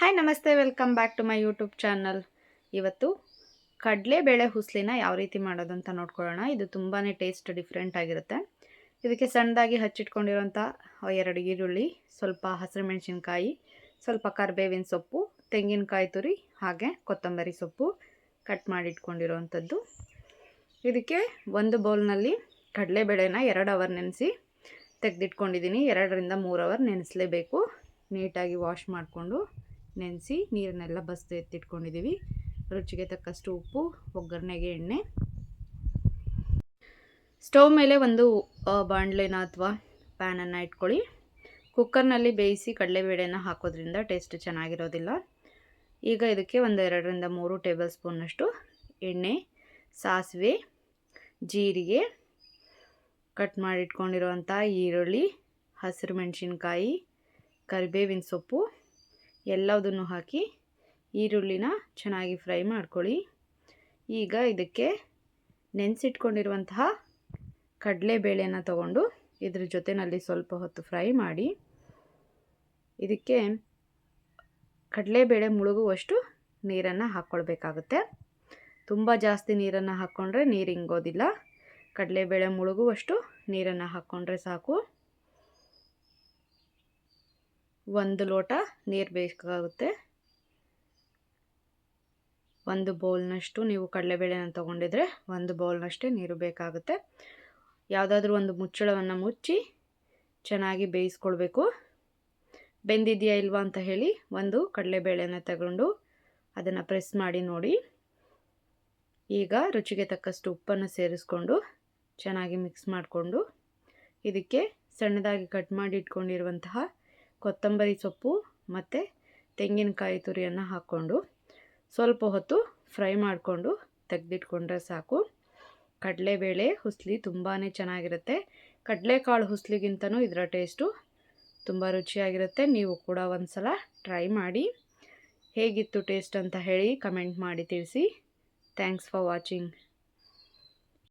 Hi ನಮಸ್ತೆ. Welcome back to my YouTube channel ಇವತ್ತು ಕಡಲೆಬೇಳೆ ಹುಸ್ಲಿನ ಯಾವ ರೀತಿ ಮಾಡೋದು ಅಂತ ನೋಡ್ಕೊಳ್ಳೋಣ. ಇದು ತುಂಬಾ ಟೇಸ್ಟ್ ಡಿಫ್ರೆಂಟ್ ಆಗಿರುತ್ತೆ. ಇದಕ್ಕೆ ಸಣ್ಣದಾಗಿ ಹಚ್ಚಿಟ್ಕೊಂಡಿರೋಂಥ ಎರಡು ಈರುಳ್ಳಿ, ಸ್ವಲ್ಪ ಹಸಿರು ಮೆಣಸಿನ್ಕಾಯಿ ಸ್ವಲ್ಪ ಕರಿಬೇವಿನ ಸೊಪ್ಪು, ತೆಂಗಿನಕಾಯಿ ತುರಿ, ಹಾಗೆ ಕೊತ್ತಂಬರಿ ಸೊಪ್ಪು ಕಟ್ ಮಾಡಿಟ್ಕೊಂಡಿರೋವಂಥದ್ದು. ಇದಕ್ಕೆ ಒಂದು ಬೌಲ್ನಲ್ಲಿ ಕಡಲೆಬೇಳೆನ ಎರಡು ಅವರ್ ನೆನೆಸಿ ತೆಗೆದಿಟ್ಕೊಂಡಿದ್ದೀನಿ. ಎರಡರಿಂದ ಮೂರು ಅವರ್ ನೆನೆಸಲೇಬೇಕು. ನೀಟಾಗಿ ವಾಶ್ ಮಾಡಿಕೊಂಡು ನೆನೆಸಿ ನೀರನ್ನೆಲ್ಲ ಬಸ್ದು ಎತ್ತಿಟ್ಕೊಂಡಿದ್ದೀವಿ. ರುಚಿಗೆ ತಕ್ಕಷ್ಟು ಉಪ್ಪು, ಒಗ್ಗರಣೆಗೆ ಎಣ್ಣೆ. ಸ್ಟವ್ ಮೇಲೆ ಒಂದು ಬಾಣಲೆನ ಅಥವಾ ಪ್ಯಾನನ್ನು ಇಟ್ಕೊಳ್ಳಿ. ಕುಕ್ಕರ್ನಲ್ಲಿ ಬೇಯಿಸಿ ಕಡಲೆಬೇಳೆನ ಹಾಕೋದ್ರಿಂದ ಟೇಸ್ಟ್ ಚೆನ್ನಾಗಿರೋದಿಲ್ಲ. ಈಗ ಇದಕ್ಕೆ ಒಂದು ಎರಡರಿಂದ ಮೂರು ಟೇಬಲ್ ಸ್ಪೂನಷ್ಟು ಎಣ್ಣೆ, ಸಾಸಿವೆ, ಜೀರಿಗೆ, ಕಟ್ ಮಾಡಿಟ್ಕೊಂಡಿರುವಂಥ ಈರುಳ್ಳಿ, ಹಸಿರು ಮೆಣಸಿನ್ಕಾಯಿ, ಕರಿಬೇವಿನ ಸೊಪ್ಪು ಎಲ್ಲದನ್ನು ಹಾಕಿ ಈರುಳ್ಳಿನ ಚೆನ್ನಾಗಿ ಫ್ರೈ ಮಾಡ್ಕೊಳ್ಳಿ. ಈಗ ಇದಕ್ಕೆ ನೆನೆಸಿಟ್ಕೊಂಡಿರುವಂತಹ ಕಡಲೆಬೇಳೆನ ತಗೊಂಡು ಇದ್ರ ಜೊತೆಯಲ್ಲಿ ಸ್ವಲ್ಪ ಹೊತ್ತು ಫ್ರೈ ಮಾಡಿ, ಇದಕ್ಕೆ ಕಡಲೆಬೇಳೆ ಮುಳುಗುವಷ್ಟು ನೀರನ್ನು ಹಾಕ್ಕೊಳ್ಬೇಕಾಗುತ್ತೆ. ತುಂಬ ಜಾಸ್ತಿ ನೀರನ್ನು ಹಾಕ್ಕೊಂಡ್ರೆ ನೀರು ಹಿಂಗೋದಿಲ್ಲ ಕಡಲೆಬೇಳೆ ಮುಳುಗುವಷ್ಟು ನೀರನ್ನು ಹಾಕ್ಕೊಂಡ್ರೆ ಸಾಕು. ಒಂದು ಲೋಟ ನೀರು ಬೇಕಾಗುತ್ತೆ. ಒಂದು ಬೌಲ್ನಷ್ಟು ನೀವು ಕಡಲೆಬೇಳೆನ ತೊಗೊಂಡಿದ್ರೆ ಒಂದು ಬೌಲ್ನಷ್ಟೇ ನೀರು ಬೇಕಾಗುತ್ತೆ. ಯಾವುದಾದ್ರೂ ಒಂದು ಮುಚ್ಚಳವನ್ನು ಮುಚ್ಚಿ ಚೆನ್ನಾಗಿ ಬೇಯಿಸ್ಕೊಳ್ಬೇಕು. ಬೆಂದಿದೆಯಾ ಇಲ್ವಾ ಅಂತ ಹೇಳಿ ಒಂದು ಕಡಲೆಬೇಳೆನ ತಗೊಂಡು ಅದನ್ನು ಪ್ರೆಸ್ ಮಾಡಿ ನೋಡಿ. ಈಗ ರುಚಿಗೆ ತಕ್ಕಷ್ಟು ಉಪ್ಪನ್ನು ಸೇರಿಸ್ಕೊಂಡು ಚೆನ್ನಾಗಿ ಮಿಕ್ಸ್ ಮಾಡಿಕೊಂಡು ಇದಕ್ಕೆ ಸಣ್ಣದಾಗಿ ಕಟ್ ಮಾಡಿ ಇಟ್ಕೊಂಡಿರುವಂತಹ ಕೊತ್ತಂಬರಿ ಸೊಪ್ಪು ಮತ್ತು ತೆಂಗಿನಕಾಯಿ ತುರಿಯನ್ನು ಹಾಕ್ಕೊಂಡು ಸ್ವಲ್ಪ ಹೊತ್ತು ಫ್ರೈ ಮಾಡಿಕೊಂಡು ತೆಗೆದಿಟ್ಕೊಂಡ್ರೆ ಸಾಕು. ಕಡಲೆಬೇಳೆ ಹುಸ್ಲಿ ತುಂಬಾ ಚೆನ್ನಾಗಿರುತ್ತೆ. ಕಡಲೆಕಾಳು ಹುಸ್ಲಿಗಿಂತನೂ ಇದರ ಟೇಸ್ಟು ತುಂಬ ರುಚಿಯಾಗಿರುತ್ತೆ. ನೀವು ಕೂಡ ಒಂದು ಸಲ ಟ್ರೈ ಮಾಡಿ. ಹೇಗಿತ್ತು ಟೇಸ್ಟ್ ಅಂತ ಹೇಳಿ ಕಮೆಂಟ್ ಮಾಡಿ ತಿಳಿಸಿ. Thanks for watching.